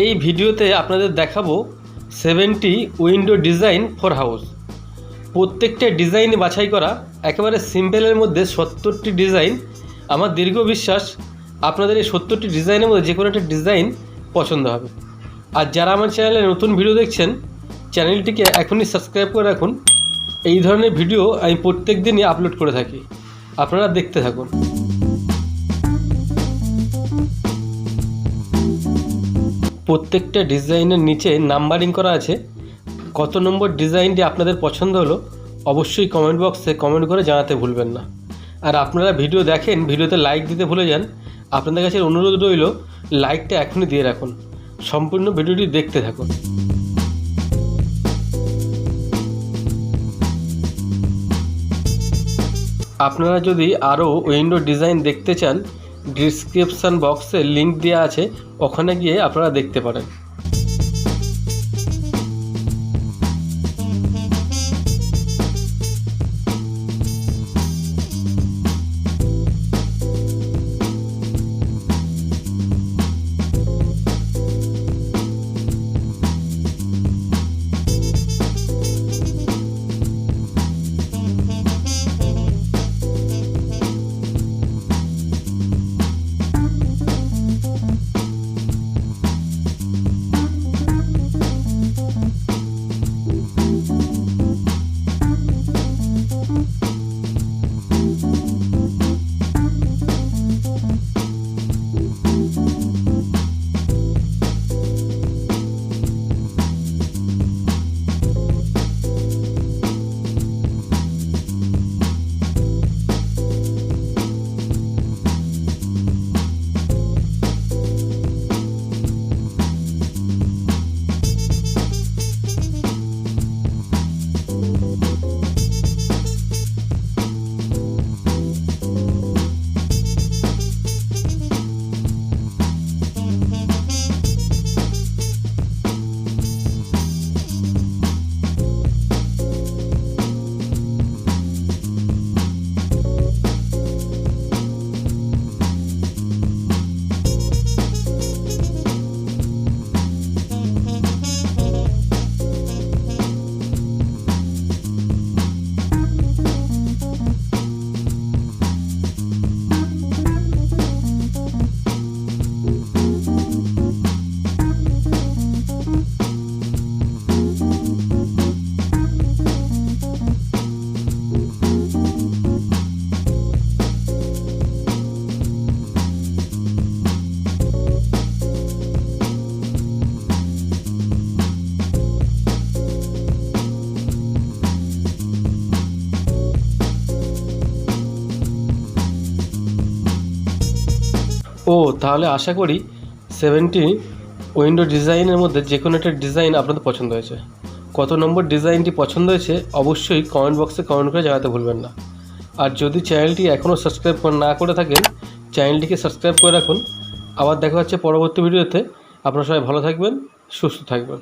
এই ভিডিওতে আপনাদের দেখাবো seventy window design for house প্রত্যেকটা ডিজাইন বাছাই করা, একেবারে সিম্পলের মধ্যে সত্তরটি ডিজাইন আমার দীর্ঘ বিশ্বাস, আপনাদের এই সত্তরটি ডিজাইনের মধ্যে যে কোনো একটা ডিজাইন পছন্দ হবে। আর যারা আমার চ্যানেলে নতুন ভিডিও দেখছেন চ্যানেলটিকে এখনই সাবস্ক্রাইব করে রাখুন। এই ধরনের ভিডিও আমি প্রত্যেক দিনই আপলোড করে থাকি। আপনারা দেখতে থাকুন। প্রত্যেকটা ডিজাইনের নিচে নাম্বারিং করা আছে। কত নম্বর ডিজাইনটি আপনাদের পছন্দ হলো, অবশ্যই কমেন্ট বক্সে কমেন্ট করে জানাতে ভুলবেন না। আর আপনারা ভিডিও দেখেন, ভিডিওতে লাইক দিতে ভুলে যান। আপনাদের কাছে অনুরোধ রইল লাইকটা এখনই দিয়ে রাখুন। সম্পূর্ণ ভিডিওটি দেখতে থাকুন। আপনারা যদি আরও উইন্ডো ডিজাইন দেখতে চান ডিসক্রিপশান বক্সে লিঙ্ক দেওয়া আছে ওখানে গিয়ে আপনারা দেখতে পারেন। ও, তাহলে আশা করি সেভেন্টি উইন্ডো ডিজাইনের মধ্যে যে কোনো একটা ডিজাইন আপনাদের পছন্দ হয়েছে। কত নম্বর ডিজাইনটি পছন্দ হয়েছে, অবশ্যই কমেন্ট বক্সে কমেন্ট করে জানাতে ভুলবেন না। আর যদি চ্যানেলটি এখনও সাবস্ক্রাইব না করে থাকেন চ্যানেলটিকে সাবস্ক্রাইব করে রাখুন। আবার দেখা হচ্ছে পরবর্তী ভিডিওতে আপনারা সবাই ভালো থাকবেন, সুস্থ থাকবেন।